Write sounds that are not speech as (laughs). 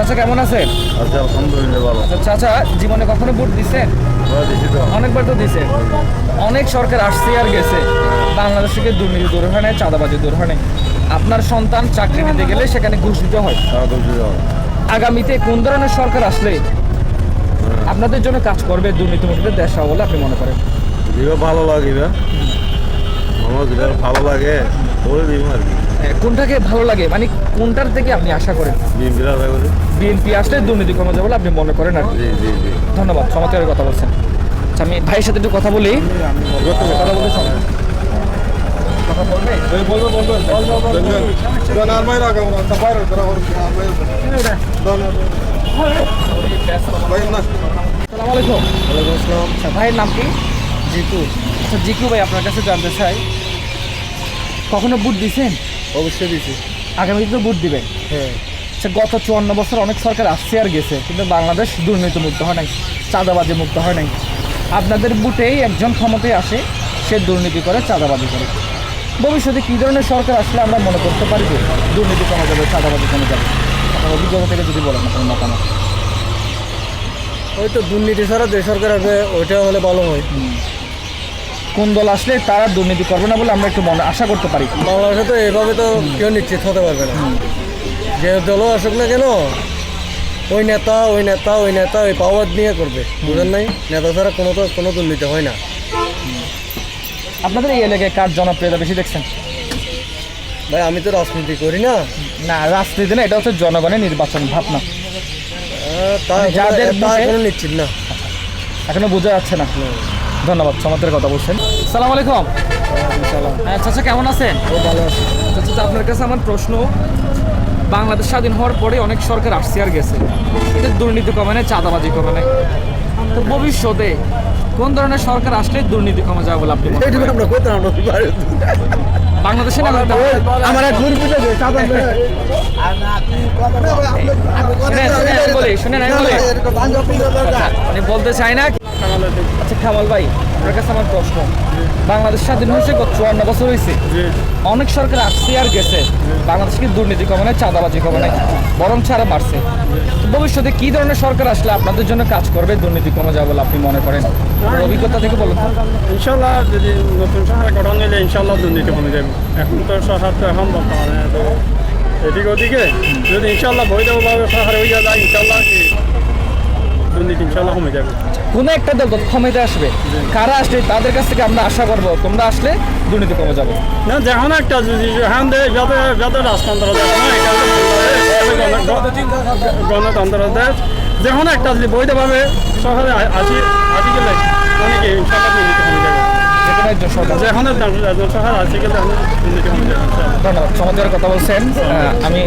চাচা কেমন আছেন? আচ্ছা আলহামদুলিল্লাহ ভালো। আচ্ছা, চাচা জীবনে কখনো ভোট দিচ্ছেন ওরা দিছি তো। অনেকবার তো দিছে অনেক সরকার আসছে আর গেছে। বাংলাদেশ থেকে দুর্নীতি দূর হয় নাই চাঁদাবাজি দূর হয় নাই। আপনার সন্তান চাকরি নিতে গেলে সেখানে ঘুষ দিতে হয়। দিতে আগামীতে কোন ধরনের সরকার আসলে আপনাদের জন্য কাজ করবে দুর্নীতিমুক্ত দেশ হবে বলে আপনি মনে করেন? ভালো লাগে ভালো লাগে দিব আর কি। কোনটাকে ভালো লাগে? মানে কোনটার থেকে আপনি আশা করেন? বিএনপি আসলে দুর্নীতি কমে যাবে বলে আপনি মনে করেন আর ধন্যবাদ চমৎকারের কথা বলছেন। আচ্ছা আমি ভাইয়ের সাথে একটু কথা বলি। কথা বলতে কথা বলবে আচ্ছা ভাইয়ের নাম কি? জিকু আচ্ছা জিকু ভাই আপনার কাছে জানতে চাই কখনো বুট দিছেন? অবশ্যই দিছি। আগামীতে তো বুট দিবেন হ্যাঁ। আচ্ছা গত চুয়ান্ন বছর অনেক সরকার আসছে আর গেছে কিন্তু বাংলাদেশ দুর্নীতি মুক্ত হয় নাই চাঁদাবাজি মুক্ত হয় নাই। আপনাদের বুটেই একজন ক্ষমতায় আসে সে দুর্নীতি করে চাঁদাবাজি করে। ভবিষ্যতে কী ধরনের সরকার আসলে আমরা মনে করতে পারি যে দুর্নীতি কমে যাবে চাঁদাবাজি কমে যাবে? আপনার অভিজ্ঞতা থেকে যদি বলেন আপনার মতামত। ওই তো দুর্নীতি ছাড়া যে সরকার আসবে ওইটা হলে ভালো হয়। কোন দল আসলে তারা দুর্নীতি করবে না বলে আমরা একটু মনে আশা করতে পারি। বাংলাদেশে তো এভাবে তো কেউ নিশ্চিত হতে পারবে না। যে দলও আসুক না কেন ওই নেতা ওই নেতা ওই নেতা ওই পাওয়ার নিয়ে করবে। বুঝেন নাই? নেতা ছাড়া কোনো তো কোনো দুর্নীতি হয় না। আপনাদের এই এলাকায় কার জনপ্রিয়তা বেশি দেখছেন? ভাই আমি তো রাজনীতি করি না। না রাজনীতি না এটা হচ্ছে জনগণের নির্বাচন ভাবনা। মানে যাদের নিশ্চিত না। এখনও বোঝা যাচ্ছে না। ধন্যবাদ চমৎকার কথা বলছেন। সালাম আলাইকুম। হ্যাঁ চাচা কেমন আছেন? ভালো আছে। চাচা আপনার কাছে আমার প্রশ্ন। বাংলাদেশ স্বাধীন হওয়ার পরে অনেক সরকার আসছে আর গেছে। কিন্তু দুর্নীতি কমে নাই চাঁদাবাজি কমে নাই তো ভবিষ্যতে কোন ধরনের সরকার আসলে দুর্নীতি কমে যাবে বলে আপনি আমরা করতে আমরা বাংলাদেশে না আমার (laughs) অনেক সরকার আসছে আর গেছে দুর্নীতি কমে নাই চাঁদাবাজি কমে নাই বরং ছাড়া বাড়ছে ভবিষ্যতে কি ধরনের সরকার আসলে আপনাদের জন্য কাজ করবে দুর্নীতি কমে যাবে বলে আপনি মনে করেন অভিজ্ঞতা থেকে বলুন ইনশাল্লাহ যদি নতুন সরকার গঠন ইনশাল্লাহ দুর্নীতি কমে যাবে এখন তো সরকার এখন বর্তমানে এদিকে ওদিকে। যদি ইনশাল্লাহ বৈধভাবে সরকার হয়ে যায় ইনশাল্লাহ কি দুর্নীতি ইনশাল্লাহ কমে যাবে। কোনো একটা দল ক্ষমতা আসবে কারা আসলে তাদের কাছ থেকে আমরা আশা করব তোমরা আসলে দুর্নীতি কমে যাবে। না যেমন একটা যদি হ্যান দেয় যত যত রাজতন্ত্র গণতন্ত্র। যেমন একটা যদি বৈধভাবে সরকারে আসি আসি গেলে অনেকে ইনশাল্লাহ দুর্নীতি কমে যাবে। কোনো এখন দুর্নীতি কমে যাবে ইনশাল্লাহ ধন্যবাদ চমৎকার কথা বলছেন। আমি